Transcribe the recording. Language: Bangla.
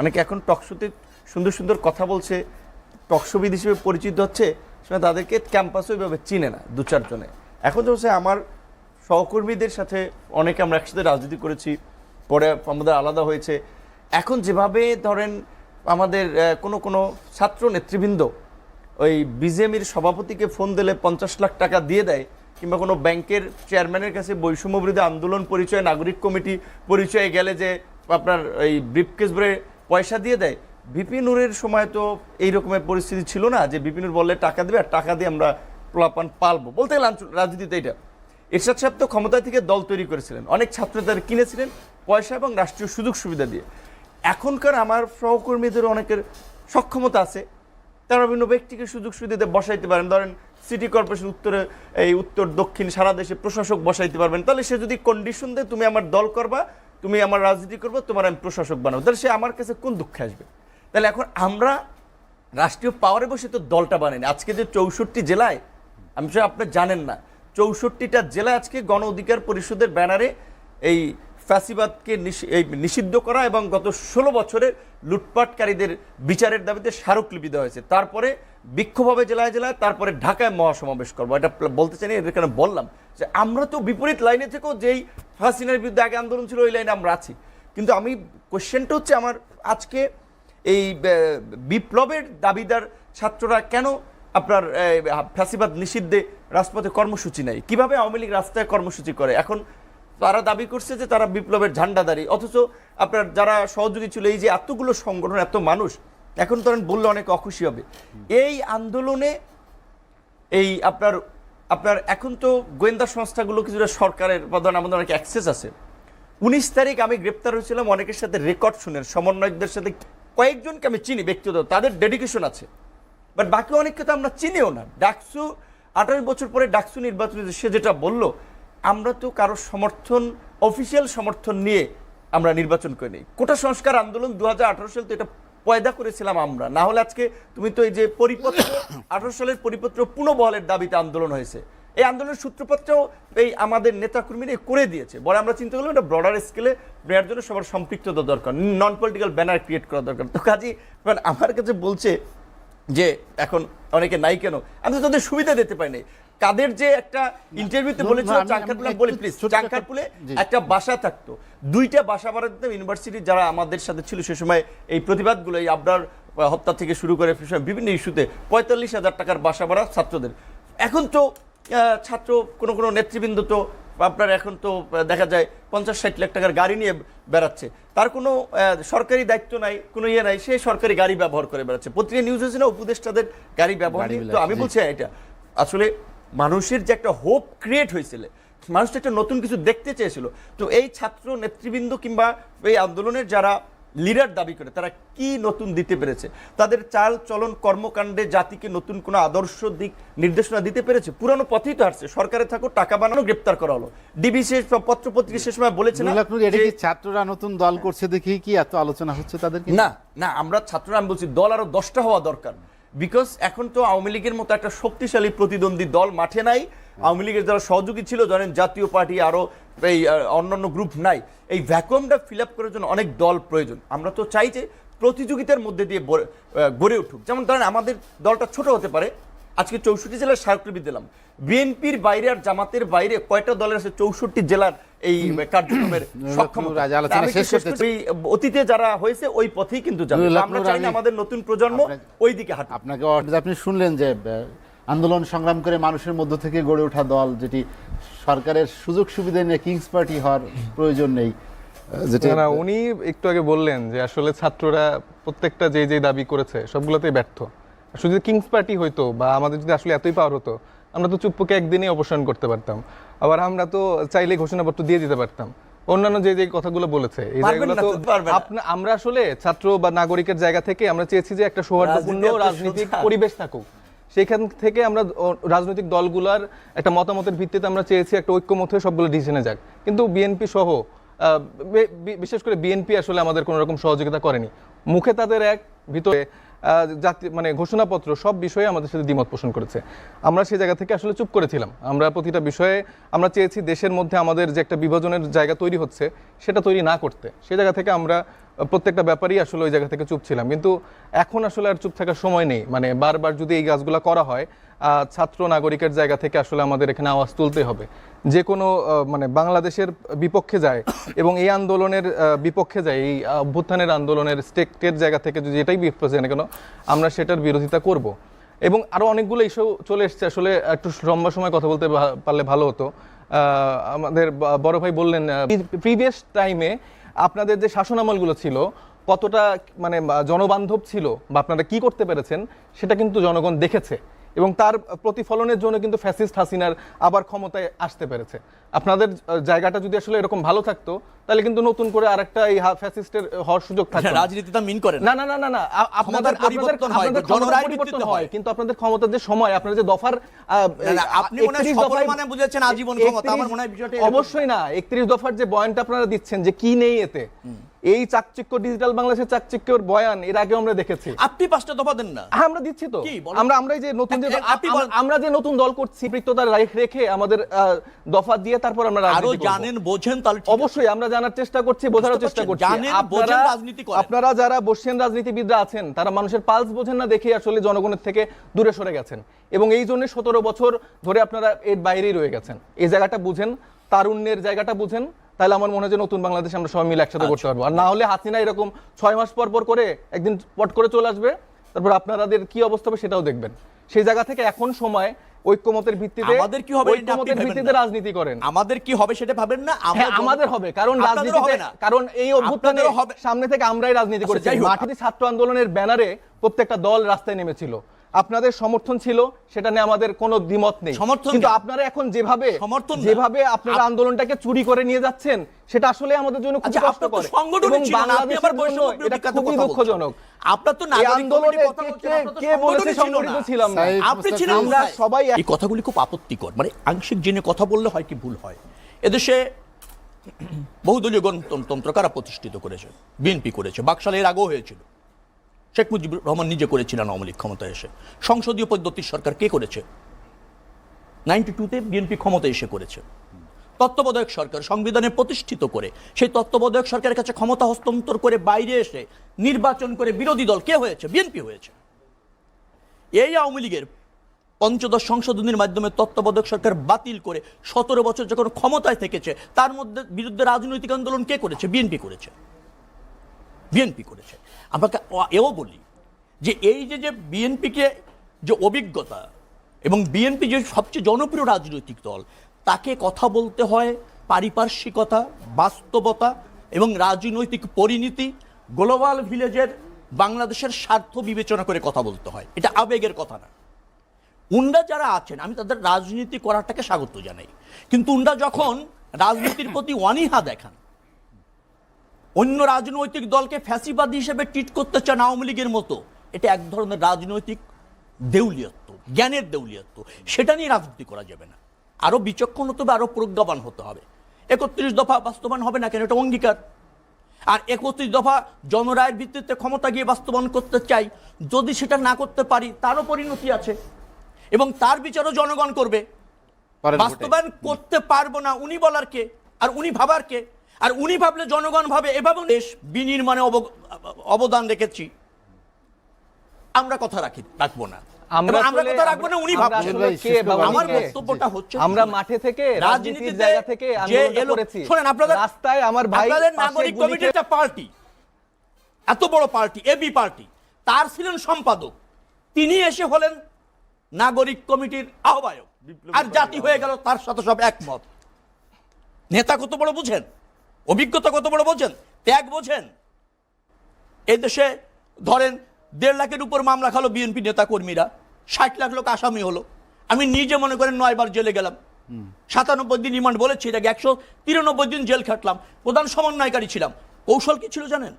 অনেকে এখন টকশোতে সুন্দর সুন্দর কথা বলছে টকশোবিদ হিসেবে পরিচিত হচ্ছে সেটা তাদেরকে ক্যাম্পাসও এভাবে চিনে না দু চারজনে। এখন হচ্ছে আমার সহকর্মীদের সাথে অনেকে আমরা একসাথে রাজনীতি করেছি, পরে আমাদের আলাদা হয়েছে। এখন যেভাবে ধরেন আমাদের কোনো কোনো ছাত্র নেতৃবৃন্দ ওই বিজেমির সভাপতিকে ফোন দিলে পঞ্চাশ লাখ টাকা দিয়ে দেয়, কিংবা কোনো ব্যাংকের চেয়ারম্যানের কাছে বৈষম্য বিরোধী আন্দোলন পরিচয়, নাগরিক কমিটি পরিচয়ে গেলে যে আপনার এই ব্রিফকেস ভরে পয়সা দিয়ে দেয়। বিপি নূরের সময় তো এই রকমের পরিস্থিতি ছিল না যে বিপি নূর বললে টাকা দেবে আর টাকা দিয়ে আমরা পোলাপান পালবো। বলতে গেলে রাজনীতিতে এটা। এরশাদ সাহেব তো ক্ষমতা থেকে দল তৈরি করেছিলেন। অনেক ছাত্র তাদের কিনেছিলেন পয়সা এবং রাষ্ট্রীয় সুযোগ সুবিধা দিয়ে। এখনকার আমার সহকর্মীদের অনেকের সক্ষমতা আছে। তারা বিভিন্ন ব্যক্তিকে সুযোগ সুবিধাতে বসাইতে পারেন। ধরেন সিটি কর্পোরেশন উত্তরে, এই উত্তর দক্ষিণ সারা দেশে প্রশাসক বসাইতে পারবেন। তাহলে সে যদি কন্ডিশন দেয়, তুমি আমার দল করবা তুমি আমার রাজনীতি করব, তোমার আমি প্রশাসক বানাবো। তাহলে সে আমার কাছে কোন দুঃখে আসবে? তাহলে এখন আমরা রাষ্ট্রীয় পাওয়ারে বসে তো দলটা বানাইনি। আজকে যে চৌষট্টি জেলায়, আমি সে আপনি জানেন না, চৌষট্টিটা জেলা আজকে গণ অধিকার পরিষদের ব্যানারে এই ফ্যাসিবাদকে এই নিষিদ্ধ করা এবং গত ষোলো বছরের লুটপাটকারীদের বিচারের দাবিতে স্মারকলিপি দেওয়া হয়েছে। তারপরে বিক্ষোভ হবে জেলায় জেলায়, তারপরে ঢাকায় মহাসমাবেশ করব। এটা বলতে চাই এর কারণে বললাম? যে আমরা তো বিপরীত লাইনে থেকেও যেই হাসিনার বিরুদ্ধে আগে আন্দোলন ছিল, ওই লাইনে আমরা আছি। কিন্তু আমি কোশ্চেনটা হচ্ছে আমার আজকে এই বিপ্লবের দাবিদার ছাত্ররা কেন আপনার ফ্যাসিবাদ নিষিদ্ধে রাজপথে কর্মসূচি নেই কীভাবে আওয়ামী লীগ রাস্তায় কর্মসূচি করে? এখন তারা দাবি করছে যে তারা বিপ্লবের ঝান্ডাদারি অথচ আপনার যারা সহযোগী ছিল, এই যে এতগুলো সংগঠন, এত মানুষ এখন ধরেন বললে অনেক অখুশি হবে। এই আন্দোলনে এই আপনার আপনার এখন তো গোয়েন্দা সংস্থাগুলো কিছুটা সরকারের ধরেন আমাদের অনেক অ্যাক্সেস আছে। উনিশ তারিখ আমি গ্রেপ্তার হয়েছিলাম, অনেকের সাথে রেকর্ড শুনেন, সমন্বয়কদের সাথে কয়েকজনকে আমি চিনি, ব্যক্তিগত, তাদের ডেডিকেশন আছে। বাট বাকি অনেককে তো আমরা চিনিও না। ডাকসু, আঠাশ বছর পরে ডাকসু নির্বাচনে সে যেটা বলল, আমরা তো কারোর সমর্থন অফিসিয়াল সমর্থন নিয়ে আমরা নির্বাচন করে নিই কোটা সংস্কার আন্দোলন দু সাল তো এটা পয়দা করেছিলাম আমরা। না হলে আজকে তুমি তো এই যে পরিপত্র আঠারো সালের পরিপত্র পুনঃবহালের দাবিতে আন্দোলন হয়েছে। এই আন্দোলনের সূত্রপাতটাও এই আমাদের নেতাকর্মীরা করে দিয়েছে। বলে আমরা চিন্তা করলাম, এটা ব্রডার স্কেলে নেওয়ার জন্য সবার সম্পৃক্ততা দরকার নন পলিটিক্যাল ব্যানার ক্রিয়েট করা দরকার। তো কাজী আমার কাছে বলছে যে, এখন অনেকে নাই কেন? আমি তো তাদের সুবিধা দিতে পারি কাদের যে একটা ইন্টারভিউতে বলেছিল চাঙ্কারপুলে বলি প্লিজ চাঙ্কারপুলে একটা বাসা থাকতো। দুইটা বাসা ভাড়া দিতাম ইউনিভার্সিটি যারা আমাদের সাথে ছিল সে সময় এই প্রতিবাদগুলো এই আবরার হত্যা থেকে শুরু করে বিভিন্ন ইস্যুতে পঁয়তাল্লিশ হাজার টাকার বাসা ভাড়া ছাত্রদের। এখন তো ছাত্র কোনো কোনো নেতৃবৃন্দ তো আপনার এখন তো দেখা যায় পঞ্চাশ ষাট লাখ টাকার গাড়ি নিয়ে বেড়াচ্ছে। তার কোনো সরকারি দায়িত্ব নাই কোনো ইয়ে নাই সে সরকারি গাড়ি ব্যবহার করে বেড়াচ্ছে। পত্রিকা নিউজ হয়েছে না উপদেষ্টাদের গাড়ি ব্যবহার তো আমি বলছি এটা। আসলে মানুষের যে একটা হোপ ক্রিয়েট হয়েছিল মানুষ একটা নতুন কিছু দেখতে চেয়েছিল। তো এই ছাত্র নেতৃবৃন্দ কিংবা এই আন্দোলনের যারা লিডার দাবি করে তারা কি নতুন দিতে পেরেছে? তাদের চাল চলন কর্মকাণ্ডে জাতিকে নতুন কোনো আদর্শ দিক নির্দেশনা দিতে পেরেছে? পুরানো পথেই তো হারছে। সরকারে থাকো টাকা বানানো গ্রেপ্তার করা হলো। ডিবি সে পত্র পত্রিকা সে সময় বলেছে ছাত্ররা নতুন দল করছে দেখি কি এত আলোচনা হচ্ছে তাদেরকে? না না আমরা ছাত্ররা আমি বলছি দল আরও দশটা হওয়া দরকার। বিকজ এখন তো আওয়ামী লীগের মতো একটা শক্তিশালী প্রতিদ্বন্দ্বী দল মাঠে নাই। আওয়ামী লীগের যারা সহযোগী ছিল, ধরেন জাতীয় পার্টি আরও এই অন্যান্য গ্রুপ নাই। এই ভ্যাকুয়ামটা ফিল আপ করার জন্য অনেক দল প্রয়োজন। আমরা তো চাই যে প্রতিযোগিতার মধ্যে দিয়ে গড়ে উঠুক। যেমন ধরেন আমাদের দলটা ছোট হতে পারে আজকে চৌষট্টি জেলার স্মারকলিপি দিলাম। বিএনপির বাইরে আর জামাতের বাইরে কয়টা দলের আছে চৌষট্টি জেলার এই কার্যক্রমের অতীতে যারা হয়েছে ওই পথেই কিন্তু আমরা চাই না আমাদের নতুন প্রজন্ম ওই দিকে হাঁটুক। আপনাকে আপনি শুনলেন যে আন্দোলন সংগ্রাম করে মানুষের মধ্য থেকে গড়ে ওঠা দল যেটি সরকারের সুযোগ সুবিধা নিয়ে কিংস পার্টি হওয়ার প্রয়োজন নেই। যেটি উনি একটু আগে বললেন যে আসলে ছাত্ররা প্রত্যেকটা যে যে দাবি করেছে সবগুলোতেই ব্যর্থ। শুধু যদি কিংস পার্টি হইতো বা আমাদের যদি আসলে এতই পাওয়ার হতো আমরা তো চুপ্পুকে একদিনেই অপসারণ করতে পারতাম। আবার আমরা তো চাইলে ঘোষণাপত্র দিয়ে দিতে পারতাম। অন্যান্য যে যে কথাগুলো বলেছে এই জায়গাগুলো তো আমরা আসলে ছাত্র বা নাগরিকের জায়গা থেকে আমরা চেয়েছি যে একটা সৌহার্দ্যপূর্ণ রাজনৈতিক পরিবেশ থাকুক। সেখান থেকে আমরা রাজনৈতিক দলগুলার একটা মতামতের ভিত্তিতে আমরা চেয়েছি একটা ঐক্যমত হয়ে সবগুলো ডিসিশনে যাক। কিন্তু বিএনপি সহ আহ, বিশেষ করে বিএনপি আসলে আমাদের কোনো রকম সহযোগিতা করেনি। মুখে তাদের এক ভিতরে জাতি মানে ঘোষণাপত্র সব বিষয়ে আমাদের সাথে দ্বিমত পোষণ করেছে। আমরা সেই জায়গা থেকে আসলে চুপ করেছিলাম। আমরা প্রতিটা বিষয়ে আমরা চেয়েছি দেশের মধ্যে আমাদের যে একটা বিভাজনের জায়গা তৈরি হচ্ছে, সেটা তৈরি না করতে। সে জায়গা থেকে আমরা প্রত্যেকটা ব্যাপারই আসলে ওই জায়গা থেকে চুপ ছিলাম। কিন্তু এখন আসলে আর চুপ থাকার সময় নেই। মানে বারবার যদি এই কাজগুলো করা হয় ছাত্র নাগরিকের জায়গা থেকে আসলে আমাদের এখানে আওয়াজ তুলতে হবে। যে কোনো মানে বাংলাদেশের বিপক্ষে যায় এবং এই আন্দোলনের বিপক্ষে যায়, এই অভ্যুত্থানের আন্দোলনের স্টেটের জায়গা থেকে যদি এটাই বিপক্ষে না কেন, আমরা সেটার বিরোধিতা করব। এবং আরও অনেকগুলো ইস্যু চলে এসছে। আসলে একটু লম্বা সময় কথা বলতে পারলে ভালো হতো। আমাদের বড় ভাই বললেন প্রিভিয়াস টাইমে আপনাদের যে শাসনামলগুলো ছিল, কতটা মানে জনবান্ধব ছিল বা আপনারা কি করতে পেরেছেন, সেটা কিন্তু জনগণ দেখেছে। এবং তার প্রতিফলনের জন্য কিন্তু ফ্যাসিস্ট হাসিনার আবার ক্ষমতায় আসতে পেরেছে আপনাদের জায়গাটা যদি আসলে এরকম ভালো থাকতো তাহলে কিন্তু নতুন করে আরেকটা এই ফ্যাসিস্টের হওয়ার সুযোগ থাকে। রাজনীতিটা মিন করেন না না না না না আপনাদের পরিবর্তন হয়, আপনাদের জনরায় ভিত্তিতে পরিবর্তন হয়। কিন্তু আপনাদের ক্ষমতার যে সময় আপনাদের যে দফার আপনি মনে হয় সফল মানে বুঝেছেন আজীবন ক্ষমতা। আমার মনে হয় বিষয়টা অবশ্যই না একত্রিশ দফার যে বয়ানটা আপনারা দিচ্ছেন যে কি নেই এতে এই চাকচিক্য ডিজিটাল বাংলাদেশের চাকচিক্যর বয়ান এর আগে আমরা দেখেছি। আপনি পাঁচটা দফা দেন না। হ্যাঁ, আমরা দিচ্ছি তো। আমরা আমরা যে নতুন যে এ- আপনি আমরা- যে নতুন দল করছি বৃত্ততা রেখে আমাদের দফা দিয়ে তারপর আমরা আরও জানেন বোঝেন তাহলে অবশ্যই আমরা জানার চেষ্টা করছি বোঝার চেষ্টা করছি। জানেন, আপনারা বোঝেন, রাজনীতি করেন। আপনারা যারা বসিয়ান রাজনীতিবিদরা আছেন তারা মানুষের পালস বোঝেন না দেখে আসলে জনগণের থেকে দূরে সরে গেছেন। এবং এই জন্য সতেরো বছর ধরে আপনারা এর বাইরেই রয়ে গেছেন। এই জায়গাটা বুঝেন তারুণ্যের জায়গাটা বুঝেন তাহলে আমার মনে হয় যে নতুন বাংলাদেশ আমরা সবাই মিলে একসাথে করতে পারব। আর না হলে হাসিনা এরকম ছয় মাস পর পর করে একদিন পট করে চলে আসবে তারপর আপনাদের কি অবস্থা হবে সেটাও দেখবেন। সেই জায়গা থেকে এখন সময় ঐক্যমতের ভিত্তিতে আমাদের কি হবে ঐক্যমতের ভিত্তিতে রাজনীতি করেন। আমাদের কি হবে সেটা ভাবেন না? হ্যাঁ আমাদের হবে কারণ রাজনীতিতে হবে না। কারণ এই অভ্যুত্থানে সামনে থেকে আমরাই রাজনীতি আচ্ছা, করেছি। মাঠে ছাত্র আন্দোলনের ব্যানারে প্রত্যেকটা দল রাস্তায় নেমেছিল। আপনাদের সমর্থন ছিল সেটা নিয়ে আমাদের কোনো দ্বিমত নেই। সমর্থন কিন্তু আপনারা এখন যেভাবে সমর্থন যেভাবে আপনারা আন্দোলনটাকে চুরি করে নিয়ে যাচ্ছেন সেটা আসলে আমাদের জন্য খুব আচ্ছা কষ্টকর। এবং বাংলাদেশের জন্য এটা খুবই দুঃখজনক। আপনার তো নাগরিক আন্দোলনে কথা কে- বলেছে সংগঠিত ছিলাম না। আপনি ছিলেন আমরা সবাই এই কথাগুলি খুব আপত্তিকর। মানে আংশিক জেনে কথা বললে হয় কি ভুল হয়? এদেশে বহুদলীয় গণতন্ত্র কারা প্রতিষ্ঠিত করেছে? বিএনপি করেছে বাকশাল এর আগেও হয়েছিল। শেখ মুজিবুর রহমান নিজে করেছিলেন আওয়ামী লীগ ক্ষমতায় এসে। সংসদীয় পদ্ধতির সরকার কে করেছে? নাইনটি টুতে বিএনপি ক্ষমতায় এসে করেছে। তত্ত্বাবধায়ক সরকার সংবিধানে প্রতিষ্ঠিত করে, সেই তত্ত্বাবধায়ক সরকারের কাছে ক্ষমতা হস্তান্তর করে বাইরে এসে নির্বাচন করে বিরোধী দল কে হয়েছে? বিএনপি হয়েছে। এই আওয়ামী লীগের পঞ্চদশ সংশোধনীর মাধ্যমে তত্ত্বাবধায়ক সরকার বাতিল করে সতেরো বছর যখন ক্ষমতায় থেকেছে, তার মধ্যে বিরুদ্ধে রাজনৈতিক আন্দোলন কে করেছে? বিএনপি করেছে। বিএনপি করেছে। আমাকে এও বলি যে এই যে যে বিএনপিকে যে অভিজ্ঞতা এবং বিএনপি যে সবচেয়ে জনপ্রিয় রাজনৈতিক দল, তাকে কথা বলতে হয় পারিপার্শ্বিকতা, বাস্তবতা এবং রাজনৈতিক পরিণতি, গ্লোবাল ভিলেজের বাংলাদেশের স্বার্থ বিবেচনা করে কথা বলতে হয়। এটা আবেগের কথা না। উন্ডা যারা আছেন, আমি তাদের রাজনীতি করাটাকে স্বাগত জানাই। কিন্তু উন্ডা যখন রাজনীতির প্রতি অনীহা দেখান অন্য রাজনৈতিক দলকে ফ্যাসিবাদী হিসেবে ট্রিট করতে চান আওয়ামী লীগের মতো এটা এক ধরনের রাজনৈতিক দেউলিয়ত্ব জ্ঞানের দেউলিয়ত্ব। সেটা নিয়ে রাজনীতি করা যাবে না। আরও বিচক্ষণ হতে হবে আরও প্রজ্ঞাবান হতে হবে। একত্রিশ দফা বাস্তবায়ন হবে না কেন? এটা অঙ্গীকার। আর একত্রিশ দফা জনরায়ের ভিত্তিতে ক্ষমতা গিয়ে বাস্তবায়ন করতে চাই যদি সেটা না করতে পারি তারও পরিণতি আছে। এবং তার বিচারও জনগণ করবে। বাস্তবায়ন করতে পারব না উনি বলার কে? আর উনি ভাবার কে? আর উনি ভাবলে জনগণ ভাবে এভাবে দেশ বিনির্মাণে অব- অবদান রেখেছি। আমরা কথা রাখি রাখব না। আমরা এবং আমরা আসলে- কথা রাখব না উনি আমরা ভাবছেন আসলে ভাই, কে শেষ করব। বাবা আমার কে? বক্তব্যটা হচ্ছে আমরা মাঠে থেকে রাজনীতির জায়গা থেকে যে আন্দোলনটা এলো- করেছি। শোনেন আপনাদের রাস্তায় আমার ভাই নাগরিক কমিটির একটা পার্টি এত বড় পার্টি এবি পার্টি তার ছিলেন সম্পাদক। তিনি এসে হলেন নাগরিক কমিটির আহ্বায়ক। আর জাতি হয়ে গেল তার সাথে সব একমত। নেতা কত বড় বুঝেন? অভিজ্ঞতা কত বড় বোঝেন? ত্যাগ বোঝেন? এই দেশে ধরেন দেড় লাখের উপর মামলা খালো বিএনপি নেতা কর্মীরা ষাট লাখ লোক আসামি হলো। আমি নিজে মনে করেন নয়বার জেলে গেলাম। সাতানব্বই দিন রিমান্ড বলেছি এটাকে একশো তিরানব্বই দিন জেল খাটলাম। প্রধান সমন্বয়কারী ছিলাম। কৌশল কি ছিল জানেন?